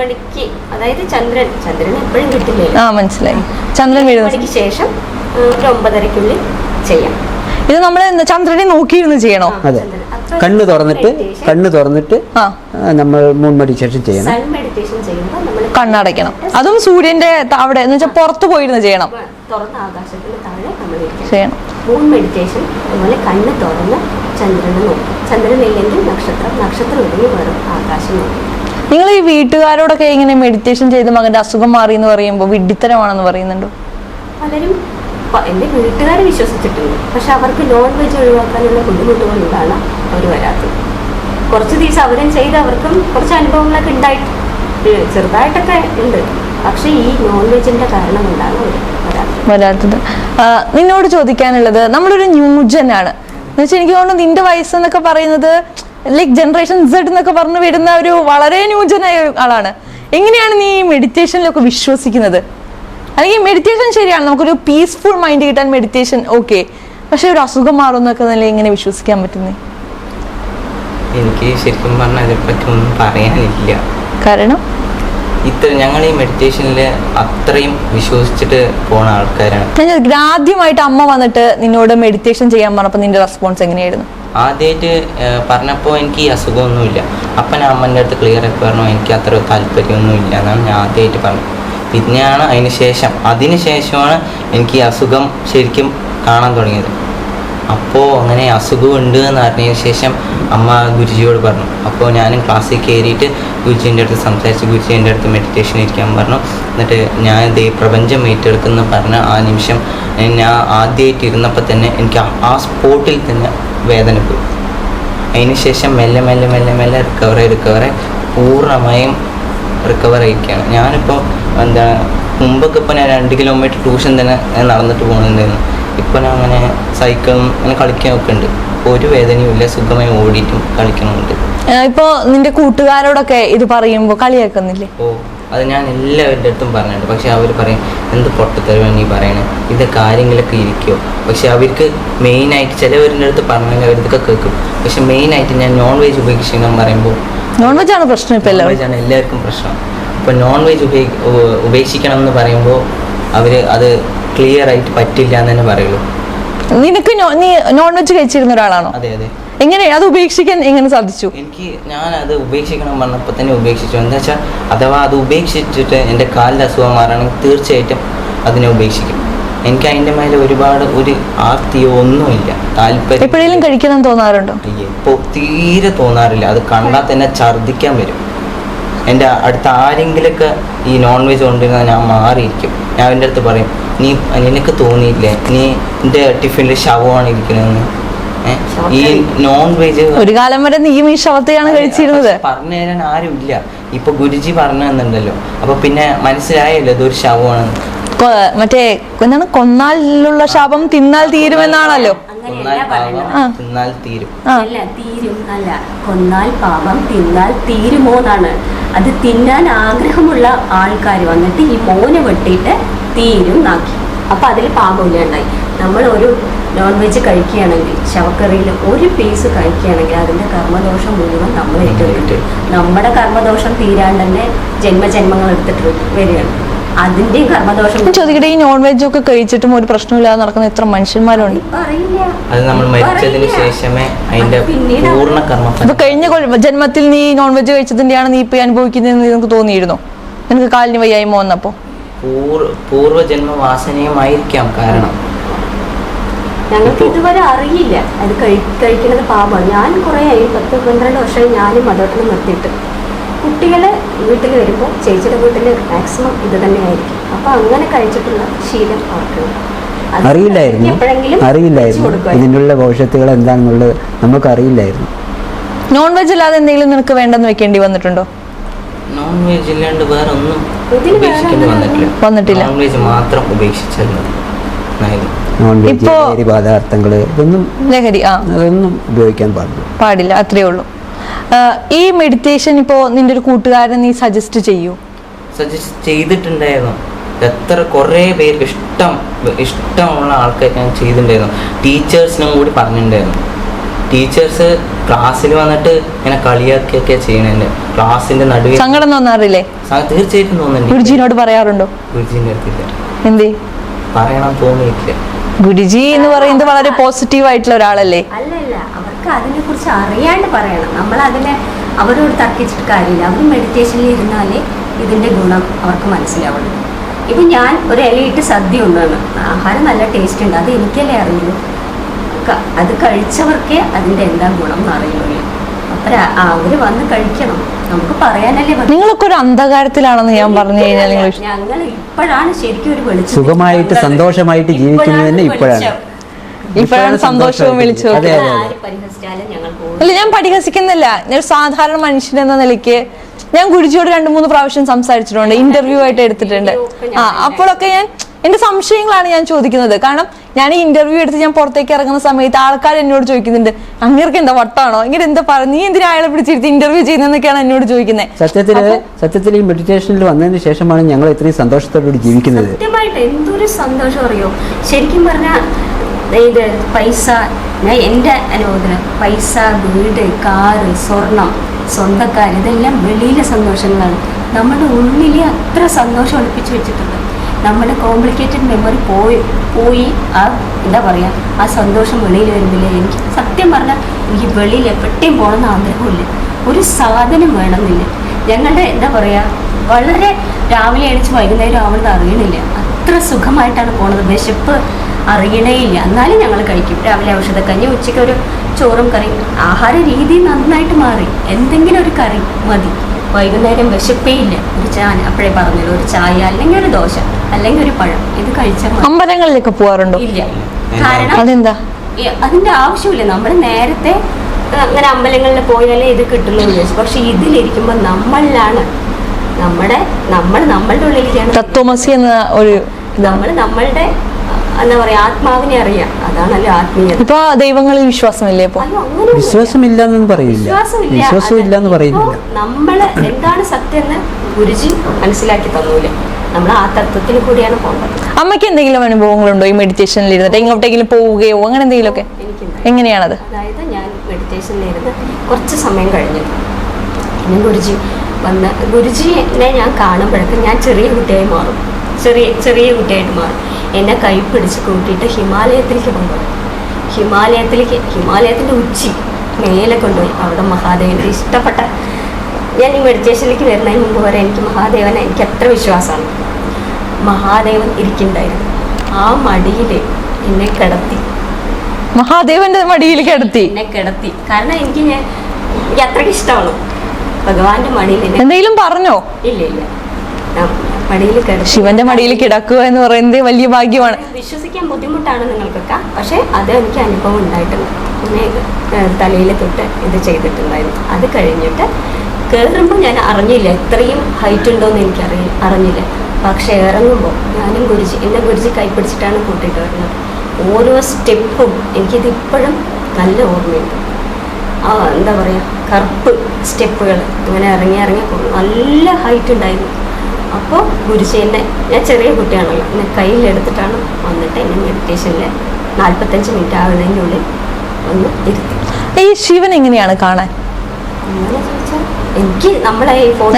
മണിക്ക്. അതായത് ചന്ദ്രൻ. ചന്ദ്രൻ എപ്പോഴും കിട്ടില്ലേ ആ മനസ്സിലായി. ചന്ദ്രൻ വീഴുന്ന ശേഷം ഉം, ഒരു ഒമ്പതരക്കുള്ളിൽ ചെയ്യാം. ഇത് നമ്മൾ ചന്ദ്രനെ നോക്കിയിരുന്ന് ചെയ്യണോ? അതെ. കണ്ണ് തുറന്നിട്ട് കണ്ണ് തുറന്നിട്ട് നമ്മൾ മൂൺ മെഡിറ്റേഷൻ ചെയ്യണം. സൺ മെഡിറ്റേഷൻ ചെയ്യുമ്പോൾ നമ്മൾ കണ്ണടയ്ക്കണം. അതും സൂര്യന്റെ അവിടെ എന്ന് വെച്ചാൽ പുറത്തു പോയിരുന്ന് ചെയ്യണം. തുറന്ന ആകാശത്തിന് താഴെ നമ്മൾ ചെയ്യണം. മൂൺ മെഡിറ്റേഷൻ അതുപോലെ കണ്ണ് തുറന്ന് ചന്ദ്രനെ നോക്കും. ചന്ദ്രൻ ഇല്ലെങ്കിൽ നക്ഷത്രം നക്ഷത്രം ഇല്ലെങ്കിൽ വെറും ആകാശം നോക്കും. നിങ്ങൾ ഈ വീട്ടുകാരോടൊക്കെ ഇങ്ങനെ മെഡിറ്റേഷൻ ചെയ്ത് മകന്റെ അസുഖം മാറി എന്ന് പറയുമ്പോൾ വിഡ്ഢിത്തരമാണെന്ന് പറയുന്നുണ്ടോ? പലരും എന്റെ എന്റെ വീട്ടുകാർ വിശ്വസിച്ചിട്ടുണ്ട്. പക്ഷെ അവർക്ക് നോൺ വെജ് ഒഴിവാക്കാനുള്ള ബുദ്ധിമുട്ടുകളുണ്ടാണ് അവർ വരാത്തത്. കുറച്ച് ദിവസം അവരും ചെയ്ത് അവർക്കും കുറച്ച് അനുഭവങ്ങളൊക്കെ ഉണ്ടായിട്ട് ചെറുതായിട്ടൊക്കെ ഉണ്ട്. പക്ഷെ ഈ നോൺ വെജിന്റെ കാരണം കൊണ്ടാണ് അവർ വരാത്തത്. നിന്നോട് ചോദിക്കാനുള്ളത് നമ്മളൊരു ന്യൂജൻ ആണ് എന്ന് വെച്ചാൽ എനിക്ക് തോന്നുന്നു നിന്റെ വയസ്സ് എന്നൊക്കെ പറയുന്നത് ലൈക്ക് ജനറേഷൻ സെഡ് എന്നൊക്കെ പറഞ്ഞു വരുന്ന ഒരു വളരെ ന്യൂജനായ ആളാണ്. എങ്ങനെയാണ് നീ ഈ മെഡിറ്റേഷനിലൊക്കെ വിശ്വസിക്കുന്നത്? അല്ലെങ്കിൽ മെഡിറ്റേഷൻ ശരിയാണ് നമുക്കൊരു പീസ്ഫുൾ മൈൻഡ് കിട്ടാൻ മെഡിറ്റേഷൻ ഓക്കെ പക്ഷെ ഒരു അസുഖം മാറുന്നൊക്കെ നല്ല എങ്ങനെ വിശ്വസിക്കാൻ പറ്റുന്നേ എനിക്ക് ശരിക്കും പറഞ്ഞാൽ അതിനെപ്പറ്റി ഒന്നും പറയാനില്ല. കാരണം? ഇത്ര ഞങ്ങൾ ഈ മെഡിറ്റേഷനിൽ അത്രയും വിശ്വസിച്ചിട്ട് പോണ ആൾക്കാരാണ്. ഞാൻ ആദ്യമായിട്ട് അമ്മ വന്നിട്ട് നിന്നോട് മെഡിറ്റേഷൻ ചെയ്യാൻ പറഞ്ഞപ്പോൾ നിന്റെ റെസ്പോൺസ് എങ്ങനെയായിരുന്നു? ആദ്യമായിട്ട് പറഞ്ഞപ്പോൾ എനിക്ക് ഈ അസുഖമൊന്നുമില്ല. അപ്പം ഞാൻ അമ്മന്റെ അടുത്ത് ക്ലിയർ ആയി പറഞ്ഞു എനിക്ക് അത്ര താല്പര്യമൊന്നുമില്ല എന്നാണ് ഞാൻ ആദ്യമായിട്ട് പറഞ്ഞത്. പിന്നെയാണ് അതിന് ശേഷം. അതിന് ശേഷമാണ് എനിക്ക് ഈ അസുഖം ശരിക്കും കാണാൻ തുടങ്ങിയത്. അപ്പോൾ അങ്ങനെ അസുഖമുണ്ട് എന്ന് അറിഞ്ഞതിന് ശേഷം അമ്മ ഗുരുജിയോട് പറഞ്ഞു. അപ്പോൾ ഞാനും ക്ലാസ്സിൽ കയറിയിട്ട് ഗുരുജീന്റെ അടുത്ത് സംസാരിച്ച് ഗുരുജീന്റെ അടുത്ത് മെഡിറ്റേഷൻ ഇരിക്കാൻ പറഞ്ഞു. എന്നിട്ട് ഞാൻ ദേ പ്രപഞ്ചം ഏറ്റെടുക്കുന്ന പറഞ്ഞ ആ നിമിഷം ഞാൻ ആദ്യമായിട്ട് ഇരുന്നപ്പോൾ തന്നെ എനിക്ക് ആ- സ്പോട്ടിൽ തന്നെ വേദന പോയി. അതിന് ശേഷം മെല്ലെ മെല്ലെ മെല്ലെ മെല്ലെ റിക്കവറായി റിക്കവറായി പൂർണമായും റിക്കവർ ആയിരിക്കുകയാണ്. ഞാനിപ്പോൾ എന്താ മുമ്പൊക്കെ ഇപ്പോൾ ഞാൻ രണ്ട് കിലോമീറ്റർ ട്യൂഷൻ തന്നെ നടന്നിട്ട് പോകുന്നുണ്ടായിരുന്നു ഇപ്പോൾ ഞാൻ അങ്ങനെ സൈക്കിളും അങ്ങനെ കളിക്കാനൊക്കെ ഉണ്ട്. ഒരു വേദനയും ഇല്ല സുഖമായി ഓടിയിട്ടും കളിക്കണമുണ്ട്. ഇപ്പോ നിന്റെ കൂട്ടുകാരോടൊക്കെ ഇത് പറയുമ്പോ കളിയാക്കുന്നില്ലേ ഓ അത് ഞാൻ എല്ലാവരുടെ അടുത്തും പറഞ്ഞിട്ടുണ്ട്. പക്ഷെ അവർ പറയും എന്ത് പൊട്ടത്തരവാണ് നീ പറയണേ? ഇത് കാര്യങ്ങളൊക്കെ ഇരിക്കുമോ പക്ഷെ അവർക്ക് മെയിനായിട്ട് ചിലവരുടെ അടുത്ത് പറഞ്ഞാൽ അവരിതൊക്കെ കേൾക്കും. പക്ഷെ മെയിനായിട്ട് ഞാൻ നോൺ വെജ് ഉപയോഗിക്കണം പറയുമ്പോൾ നോൺ വെജ് ആണ് പ്രശ്നം ഇപ്പം നോൺ എല്ലാവരും. വെജ് ആണ് എല്ലാവർക്കും പ്രശ്നം. ഇപ്പോൾ നോൺ വെജ് ഉപയോഗി ഉപേക്ഷിക്കണം എന്ന് പറയുമ്പോൾ അവർ അത് ക്ലിയർ ആയിട്ട് പറ്റില്ല എന്ന് തന്നെ പറയുള്ളൂ. നിനക്ക് നീ നോൺ വെജ് കഴിച്ചിരുന്ന ഒരാളാണോ? അതെ അതെ. എങ്ങനെ? അത് ഉപേക്ഷിക്കാൻ എങ്ങനെ സാധിച്ചു? എനിക്ക് ഞാൻ അത് ഉപേക്ഷിക്കണം പറഞ്ഞപ്പോൾ തന്നെ ഉപേക്ഷിച്ചു. എന്താ വെച്ചാൽ അഥവാ അത് ഉപേക്ഷിച്ചിട്ട് എന്റെ കാലിന്റെ അസുഖം മാറണമെങ്കിൽ തീർച്ചയായിട്ടും അതിനെ ഉപേക്ഷിക്കും. എനിക്ക് അതിന്റെ മേലെ ഒരുപാട് ഒരു ആർത്തിയോ ഒന്നുമില്ല. താല്പര്യം എപ്പോഴെങ്കിലും കഴിക്കണം തോന്നാറുണ്ടോ? ഇപ്പോൾ തീരെ തോന്നാറില്ല. അത് കണ്ടാൽ തന്നെ ഛർദ്ദിക്കാൻ വരും. എന്റെ അടുത്ത ആരെങ്കിലൊക്കെ ഈ നോൺ വെജ് കൊണ്ടിരുന്നാൽ ഞാൻ മാറിയിരിക്കും. ഞാൻ അവന്റെ അടുത്ത് പറയും നീ നിനക്ക് തോന്നിയില്ലേ നീ എന്റെ ടിഫിനിൽ ശവമാണ് ഇരിക്കുന്നതെന്ന് ഈ നോൺ വെജ് ഒരു കാലം വരെ നീയും ഈ ശവത്തെയാണ് കഴിച്ചിരുന്നത്. പറഞ്ഞു തരാൻ ആരും ഇല്ല ഇപ്പൊ ഗുരുജി പറഞ്ഞു തന്നിട്ടുണ്ടല്ലോ. അപ്പൊ പിന്നെ മനസ്സിലായല്ലോ ഇതൊരു ശവമാണെന്ന്. കൊ- മറ്റേ എന്താണ്? കൊന്നാലുള്ള ശാപം തിന്നാൽ തീരുമെന്നാണല്ലോ. കൊന്നാൽ പാപം തിന്നാൽ തീരും. അല്ല തീരും അല്ല. കൊന്നാൽ പാപം തിന്നാൽ തീരുമോ എന്നാണ്. അത് തിന്നാൻ ആഗ്രഹമുള്ള ആൾക്കാർ വന്നിട്ട് ഈ മോനെ വെട്ടിയിട്ട് തീരും നാക്കി അപ്പൊ അതിൽ പാപമില്ല ഉണ്ടായി. നമ്മൾ ഒരു നോൺ വെജ് കഴിക്കുകയാണെങ്കിൽ ശവക്കറിയിൽ ഒരു പീസ് കഴിക്കുകയാണെങ്കിൽ അതിന്റെ കർമ്മദോഷം മുഴുവൻ നമ്മൾ ഏറ്റെടുത്തിട്ടുണ്ട് നമ്മുടെ കർമ്മദോഷം തീരാണ്ട് തന്നെ ജന്മജന്മങ്ങൾ എടുത്തിട്ട് വരികയാണ്. അതിന്റെയും കർമ്മദോഷം. ഞാൻ ചോദിക്കട്ടെ ഈ നോൺ വെജ് ഒക്കെ കഴിച്ചിട്ടും ഒരു പ്രശ്നമില്ലാതെ നടക്കുന്ന എത്ര മനുഷ്യന്മാരുണ്ട്. അറിയില്ല. അത് നമ്മൾ മരിച്ചതിന് ശേഷമേ അതിന്റെ പൂർണ കഴിഞ്ഞ കൊ- ജന്മത്തിൽ നീ നോൺ വെജ് കഴിച്ചതിന്റെയാണ് നീ ഇപ്പൊ ഈ അനുഭവിക്കുന്നതെന്ന് നിനക്ക് തോന്നിയിരുന്നോ? നിനക്ക് കാലിന് വയ്യായ്മ വന്നപ്പോ? പൂർ പൂർവജന്മ വാസനയുമായിരിക്കാം കാരണം. ഞങ്ങൾക്ക് ഇതുവരെ അറിയില്ല. അത് കഴി കഴിക്കുന്നത് പാപമാണ്. ഞാൻ കുറെ ആയി. പത്ത് പന്ത്രണ്ട് വർഷമായി ഞാനും മതോട്ടം നിർത്തിയിട്ട് കുട്ടികൾ വീട്ടിൽ വരുമ്പോൾ ചേച്ചിയുടെ വീട്ടിൽ മാക്സിമം ഇത് തന്നെയായിരിക്കും. അപ്പോൾ അങ്ങനെ കഴിച്ചിട്ടുള്ള ശീലം അവർക്കുണ്ട്. അറിയില്ലായിരുന്നു. എപ്പോഴെങ്കിലും അറിയില്ലായിരുന്നു. ഇതിനുള്ള ഭവിഷ്യത്തുകൾ എന്താണെന്നുള്ളത് നമുക്ക് അറിയില്ലായിരുന്നു നോൺ വെജ് അല്ലാതെ എന്തെങ്കിലും നിനക്ക് വേണ്ടെന്ന് വെക്കേണ്ടി വന്നിട്ടുണ്ടോ? നോൺ വെജ് ഇല്ലാണ്ട് വേറെ ഒന്നും വന്നിട്ടില്ല. വന്നിട്ടില്ല. നോൺ വെജ് മാത്രം ഉപേക്ഷിച്ചാൽ മതി. ഇപ്പോ- പദാർത്ഥങ്ങൾ ഇതൊന്നും ലഹരി ആ. അതൊന്നും ഉപയോഗിക്കാൻ പാടില്ല. പാടില്ല അത്രേ ഉള്ളൂ. ഈ മെഡിറ്റേഷൻ ഇപ്പോ നിന്റെ ഒരു കൂട്ടുകാരൻ നീ സജസ്റ്റ് ചെയ്യൂ? സജസ്റ്റ് ചെയ്തിട്ടുണ്ടായിരുന്നു. എത്ര കുറേ പേർക്ക് ഇഷ്ടം ഇഷ്ടമുള്ള ആൾക്കാർ ഞാൻ ചെയ്തിട്ടുണ്ടായിരുന്നു. ടീച്ചേഴ്സിനും കൂടി പറഞ്ഞിട്ടുണ്ടായിരുന്നു. ടീച്ചേഴ്സ് ക്ലാസ്സിൽ വന്നിട്ട് ഇങ്ങനെ കളിയാക്കിയൊക്കെ ചെയ്യണേ ക്ലാസ്സിന്റെ നടുവിൽ സങ്കടം തോന്നാറില്ലേ? തീർച്ചയായിട്ടും തോന്നുന്നുണ്ട്. ഗുരുജിനോട് പറയാറുണ്ടോ? ഗുരുജിന്റെ അടുത്തില്ല. എന്തേ? പറയണം തോന്നിയിട്ടില്ല. ഗുരുജി എന്ന് പറയുന്നത് വളരെ പോസിറ്റീവ് ആയിട്ടുള്ള ഒരാളല്ലേ? അവർക്ക് അതിനെക്കുറിച്ച് അറിയാണ്ട് പറയണം. നമ്മൾ അതിനെ അവരോട് തർക്കിച്ചിട്ട് കാര്യമില്ല. അവർ മെഡിറ്റേഷനിൽ ഇരുന്നാലേ ഇതിന്റെ ഗുണം അവർക്ക് മനസ്സിലാവുള്ളൂ. ഇപ്പം ഞാൻ ഒരു ഇലയിട്ട് സദ്യ ഉണ്ടാണ്. ആഹാരം നല്ല ടേസ്റ്റ് ഉണ്ട്. അത് എനിക്കല്ലേ അറിയുള്ളൂ? അത് കഴിച്ചവർക്കേ അതിന്റെ എന്താ ഗുണം എന്ന് അറിയുള്ളൂ. അപ്പൊ അവർ വന്ന് കഴിക്കണം. നമുക്ക് പറയാനല്ലേ. നിങ്ങളൊക്കെ ഒരു അന്ധകാരത്തിലാണെന്ന് ഞാൻ പറഞ്ഞു കഴിഞ്ഞാൽ നിങ്ങൾ ഞങ്ങൾ ഇപ്പോഴാണ് ശരിക്കും ഒരു വെളിച്ചം സുഖമായിട്ട് സന്തോഷമായിട്ട് ജീവിക്കുന്നത് ഇപ്പോഴാണ്. ഇപ്പോഴാണ് സന്തോഷവും വിളിച്ചു അല്ല ഞാൻ പരിഹസിക്കുന്നില്ല. ഞാൻ സാധാരണ മനുഷ്യൻ എന്ന നിലയ്ക്ക് ഞാൻ ഗുരുജിയോട് രണ്ടു മൂന്ന് പ്രാവശ്യം സംസാരിച്ചിട്ടുണ്ട്. ഇന്റർവ്യൂ ആയിട്ട് എടുത്തിട്ടുണ്ട്. ആ അപ്പോഴൊക്കെ ഞാൻ എന്റെ സംശയങ്ങളാണ് ഞാൻ ചോദിക്കുന്നത്. കാരണം ഞാൻ ഈ ഇന്റർവ്യൂ എടുത്ത് ഞാൻ പുറത്തേക്ക് ഇറങ്ങുന്ന സമയത്ത് ആൾക്കാർ എന്നോട് ചോദിക്കുന്നുണ്ട് അങ്ങേർക്ക് എന്താ വട്ടാണോ? ഇങ്ങനെ എന്താ പറഞ്ഞു നീ എന്തിനാ അയാളെ പിടിച്ചിരുത്തി ഇന്റർവ്യൂ ചെയ്യുന്നതെന്നൊക്കെയാണ് എന്നോട് ചോദിക്കുന്നത് സത്യത്തിൽ സത്യത്തിൽ ഈ മെഡിറ്റേഷനിൽ വന്നതിന് ശേഷമാണ് ഞങ്ങൾ ഇത്രയും സന്തോഷത്തോടുകൂടി ജീവിക്കുന്നത്. സത്യമായിട്ട് എന്തൊരു സന്തോഷം അറിയോ? ശരിക്കും പറഞ്ഞാൽ ഇത് പൈസ ഞാൻ എന്റെ അനുഭവത്തിൽ പൈസ വീട് കാറ് സ്വർണം സ്വന്തക്കാർ ഇതെല്ലാം വെളിയിലെ സന്തോഷങ്ങളാണ്. നമ്മുടെ ഉള്ളിൽ അത്ര സന്തോഷം ഒളിപ്പിച്ച് വെച്ചിട്ടുണ്ട്. നമ്മുടെ കോംപ്ലിക്കേറ്റഡ് മെമ്മറി പോയി പോയി ആ എന്താ പറയുക ആ സന്തോഷം വെളിയിൽ വരുന്നില്ല. എനിക്ക് സത്യം പറഞ്ഞാൽ എനിക്ക് വെളിയിൽ എപ്പോഴും പോകണമെന്ന് ആഗ്രഹമില്ല ഒരു സാധനം വേണമെന്നില്ല. ഞങ്ങളുടെ എന്താ പറയുക വളരെ രാവിലെ അടിച്ച് വൈകുന്നേരം ആവുന്നത് അറിയണില്ല. അത്ര സുഖമായിട്ടാണ് പോണത്. വിശപ്പ് അറിയണേ ഇല്ല എന്നാലും ഞങ്ങൾ കഴിക്കും. രാവിലെ ഔഷധക്കഞ്ഞി ഉച്ചയ്ക്ക് ഒരു ചോറും കറിയും. ആഹാര രീതി നന്നായിട്ട് മാറി. എന്തെങ്കിലും ഒരു കറി മതി. വൈകുന്നേരം വിശപ്പേ ഇല്ല. ഒരു ചായ അപ്പോഴേ പറഞ്ഞല്ലോ ഒരു ചായ അല്ലെങ്കിൽ ഒരു ദോശ അല്ലെങ്കിൽ ഒരു പഴം. ഇത് കഴിച്ചാൽ അമ്പലങ്ങളിലേക്ക് പോവാറുണ്ടോ? ഇല്ല. കാരണം അതെന്താ? അതിന്റെ ആവശ്യമില്ല. നമ്മൾ നേരത്തെ അങ്ങനെ അമ്പലങ്ങളിൽ പോയാലേ ഇത് കിട്ടുള്ളൂ വിചാരിച്ചു. പക്ഷെ ഇതിലിരിക്കുമ്പോൾ നമ്മളിലാണ്. നമ്മുടെ നമ്മൾ നമ്മളുടെ ഉള്ളിലേക്കാണ് തത്വമസി എന്ന ഒരു നമ്മൾ നമ്മളുടെ എന്താ പറയാ ആത്മാവിനെ അറിയാം. അതാണല്ലോ ആത്മീയത. ഇപ്പൊ ദൈവങ്ങളിൽ വിശ്വാസമില്ലേ ഇപ്പൊ? അയ്യോ അങ്ങനെ വിശ്വാസമില്ല എന്ന് പറയില്ല വിശ്വാസമില്ല. വിശ്വാസം ഇല്ല എന്ന് പറയുന്നില്ല നമ്മൾ എന്താണ് സത്യം എന്ന് ഗുരുജി മനസ്സിലാക്കി തന്നൂലെ. നമ്മൾ ആ തത്വത്തിൽ കൂടിയാണ് അമ്മയ്ക്ക് എന്തെങ്കിലും അനുഭവങ്ങളുണ്ടോ ഈ മെഡിറ്റേഷനിൽ ഇരുന്നിട്ട്? എങ്ങോട്ടെങ്കിലും പോവുകയോ അങ്ങനെ എന്തെങ്കിലുമൊക്കെ? ഒക്കെ എങ്ങനെയാണത്? അതായത് ഞാൻ മെഡിറ്റേഷനിലിരുന്ന് കുറച്ച് സമയം കഴിഞ്ഞു. പിന്നെ ഗുരുജി വന്ന് ഗുരുജിനെ ഞാൻ കാണുമ്പോഴൊക്കെ ഞാൻ ചെറിയ കുട്ടിയായി മാറും. ചെറിയ ചെറിയ കുട്ടിയായിട്ട് മാറും. എന്നെ കൈ പിടിച്ച് കൂട്ടിയിട്ട് ഹിമാലയത്തിലേക്ക് കൊണ്ടുപോയി. ഹിമാലയത്തിലേക്ക് ഹിമാലയത്തിന്റെ ഉച്ചി മേലെ കൊണ്ടുപോയി. അവിടെ മഹാദേവന്റെ ഇഷ്ടപ്പെട്ട ഞാൻ ഈ മെഡിറ്റേഷനിലേക്ക് വരുന്നതിന് മുമ്പ് വരെ എനിക്ക് മഹാദേവനെ എനിക്ക് എത്ര വിശ്വാസമാണ്. മഹാദേവൻ ഇരിക്കുന്നുണ്ടായിരുന്നു ആ മടിയിൽ എന്നെ കിടത്തി. മഹാദേവന്റെ മടിയിൽ കിടത്തി. എന്നെ കിടത്തി. കാരണം എനിക്ക് ഞാൻ എനിക്ക് അത്രയ്ക്ക് ഇഷ്ടമാണ്. ഭഗവാന്റെ മടിയിൽ എന്തെങ്കിലും പറഞ്ഞോ? ഇല്ല ഇല്ല. ശിവന്റെ മടിയിൽ കിടക്കുക എന്ന് പറയുന്നത് വലിയ ഭാഗ്യമാണ്. വിശ്വസിക്കാൻ ബുദ്ധിമുട്ടാണ് നിങ്ങൾക്കൊക്കെ. പക്ഷെ അത് എനിക്ക് അനുഭവം ഉണ്ടായിട്ടുണ്ട്. പിന്നെ തലയിൽ തൊട്ട് ഇത് ചെയ്തിട്ടുണ്ടായിരുന്നു. അത് കഴിഞ്ഞിട്ട് കയറുമ്പോൾ ഞാൻ അറിഞ്ഞില്ല എത്രയും ഹൈറ്റ് ഉണ്ടോ എന്ന് എനിക്കറിയ അറിഞ്ഞില്ല. പക്ഷെ ഇറങ്ങുമ്പോൾ ഞാനും ഗുരുജി എന്നെ ഗുരുജി കൈപ്പിടിച്ചിട്ടാണ് കൂട്ടിയിട്ട് വരുന്നത്. ഓരോ സ്റ്റെപ്പും എനിക്കിത് ഇപ്പോഴും നല്ല ഓർമ്മയുണ്ട്. ആ എന്താ പറയുക കറുപ്പ് സ്റ്റെപ്പുകൾ. അങ്ങനെ ഇറങ്ങി ഇറങ്ങി പോകും നല്ല ഹൈറ്റ് ഉണ്ടായിരുന്നു. അപ്പോൾ ഗുരുജി എന്നെ ഞാൻ ചെറിയ കുട്ടിയാണല്ലോ എന്നെ കയ്യിലെടുത്തിട്ടാണ് വന്നിട്ട് എന്നെ മെഡിറ്റേഷനിൽ നാൽപ്പത്തഞ്ച് മിനിറ്റ് ആകുന്നതിന്റെ ഉള്ളിൽ ഒന്ന് ഇരുത്തി. ഈ ശിവൻ എങ്ങനെയാണ് കാണാൻ? എനിക്ക് നമ്മളെ ഈ ഫോട്ടോ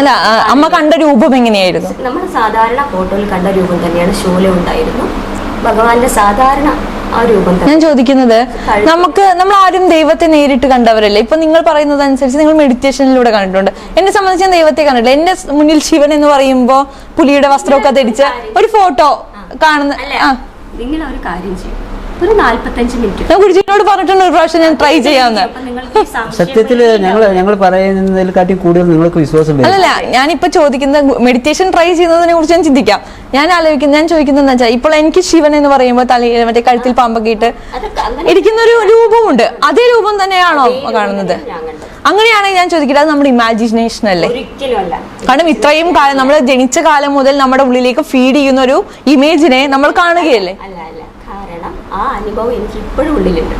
അമ്മ കണ്ട രൂപം എങ്ങനെയായിരുന്നു? നമ്മൾ സാധാരണ ഫോട്ടോയിൽ കണ്ട രൂപം തന്നെയാണ് ശൂല ഉണ്ടായിരുന്നു. ഭഗവാന്റെ സാധാരണ ഞാൻ ചോദിക്കുന്നത് നമുക്ക് നമ്മൾ ആരും ദൈവത്തെ നേരിട്ട് കണ്ടവരല്ലേ? ഇപ്പൊ നിങ്ങൾ പറയുന്നത് അനുസരിച്ച് നിങ്ങൾ മെഡിറ്റേഷനിലൂടെ കണ്ടിട്ടുണ്ട്. എന്നെ സംബന്ധിച്ച് ഞാൻ ദൈവത്തെ കണ്ടിട്ടില്ല. എന്റെ മുന്നിൽ ശിവൻ എന്ന് പറയുമ്പോ പുലിയുടെ വസ്ത്രമൊക്കെ ധരിച്ച് ഒരു ഫോട്ടോ കാണുന്ന നിങ്ങൾ ഒരു കാര്യം ചെയ്യും. ഒരു നാല്പത്തഞ്ച് മിനിറ്റ്. ഞാൻ ഗുരുജിനോട് പറഞ്ഞിട്ടുണ്ട് ഒരു പ്രാവശ്യം ഞാൻ ട്രൈ ചെയ്യാന്ന്. സത്യത്തിൽ ഞങ്ങൾ ഞങ്ങൾ പറയുന്നതിനെക്കാട്ടി കൂടുതൽ നിങ്ങൾക്ക് വിശ്വാസം വരും. അല്ലല്ല ഞാനിപ്പോ ചോദിക്കുന്ന മെഡിറ്റേഷൻ ട്രൈ ചെയ്യുന്നതിനെ കുറിച്ച് ഞാൻ ചിന്തിക്കാം. ഞാൻ ആലോചിക്കുന്നത് ഞാൻ ചോദിക്കുന്നത് എന്താ വെച്ചാൽ ഇപ്പോൾ എനിക്ക് ശിവൻ എന്ന് പറയുമ്പോൾ തലയിൽ മറ്റേ കഴുത്തിൽ പാമ്പൊക്കെ ഇട്ട് ഇരിക്കുന്ന ഒരു രൂപമുണ്ട്. അതേ രൂപം തന്നെയാണോ കാണുന്നത്? അങ്ങനെയാണെങ്കിൽ ഞാൻ ചോദിക്കട്ടെ അത് നമ്മുടെ ഇമാജിനേഷൻ അല്ലേ? കാരണം ഇത്രയും കാലം നമ്മൾ ജനിച്ച കാലം മുതൽ നമ്മുടെ ഉള്ളിലേക്ക് ഫീഡ് ചെയ്യുന്ന ഒരു ഇമേജിനെ നമ്മൾ കാണുകയല്ലേ? ആ അനുഭവം എനിക്ക് ഇപ്പോഴും ഉള്ളിലുണ്ട്.